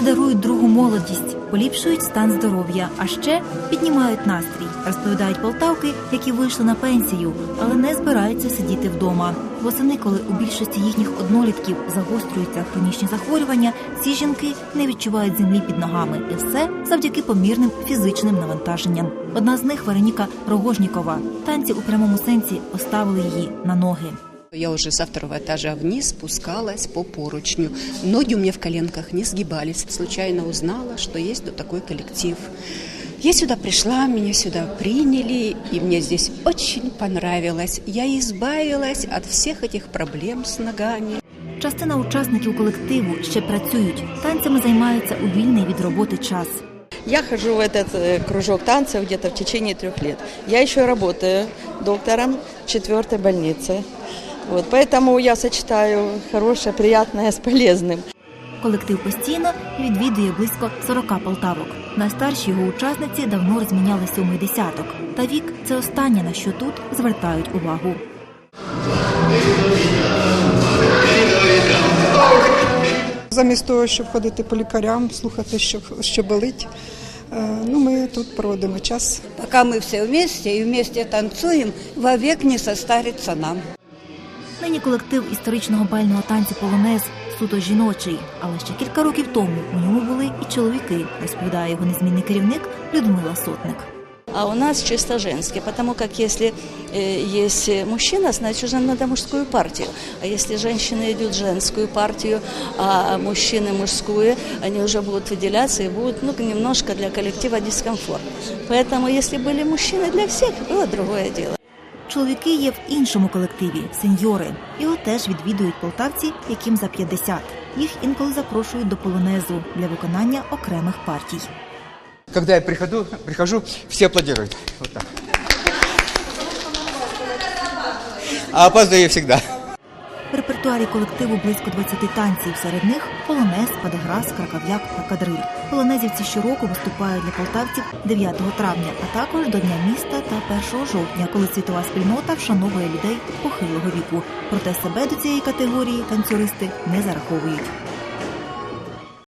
дарують другу молодість, поліпшують стан здоров'я, а ще піднімають настрій, розповідають полтавки, які вийшли на пенсію, але не збираються сидіти вдома. Восени, коли у більшості їхніх однолітків загострюються хронічні захворювання, ці жінки не відчувають землі під ногами, і все завдяки помірним фізичним навантаженням. Одна з них Вероніка Рогожнікова. Танці у прямому сенсі поставили її на ноги. Я уже со второго этажа вниз спускалась по поручню. Ноги у меня в коленках не сгибались. Случайно узнала, что есть вот такой коллектив. Я сюда пришла, меня сюда приняли, и мне здесь очень понравилось. Я избавилась от всех этих проблем с ногами. Частина учасників колективу ще працюють, танцями займаються у вільний від роботи час. Я хожу в этот э, кружок танцев где-то в течение трех лет. Я еще работаю доктором в четвертой больнице. Вот, поэтому я сочетаю хорошее, приятное с полезным. Колектив постійно відвідує близько 40 полтавок. Найстарші його учасниці давно розміняли сьомий десяток. Та вік це останнє, на що тут звертають увагу. Замість того, щоб ходити по лікарям, слухати, що, що болить, е, ну, ми тут проводимо час. Пока мы все вместе и вместе танцуем, вовек не состарится нам. Нині колектив історичного бального танцю полонез суто жіночий, але ще кілька років тому у ньому були і чоловіки, розповідає його незмінний керівник Людмила Сотник. А у нас чисто женский, потому как если э, есть мужчина, значит уже надо мужскую партию. А если женщины идут женскую партию, а мужчины мужскую, они уже будут выделяться и будут ну, немножко для коллектива дискомфорт. Поэтому если были мужчины для всех, было другое дело. Чоловіки є в іншому колективі сеньори. Його теж відвідують полтавці, яким за 50. Їх інколи запрошують до полонезу для виконання окремих партій. Когда я прихожу, прихожу, все аплодируют. Вот так. А опаздываю я всегда. В репертуарі колективу близько 20 танців. Серед них полонез, падеграс, кракав'як та кадриль. Полонезівці щороку виступають для полтавців 9 травня, а також до Дня міста та 1 жовтня, коли світова спільнота вшановує людей похилого віку. Проте себе до цієї категорії танцюристи не зараховують.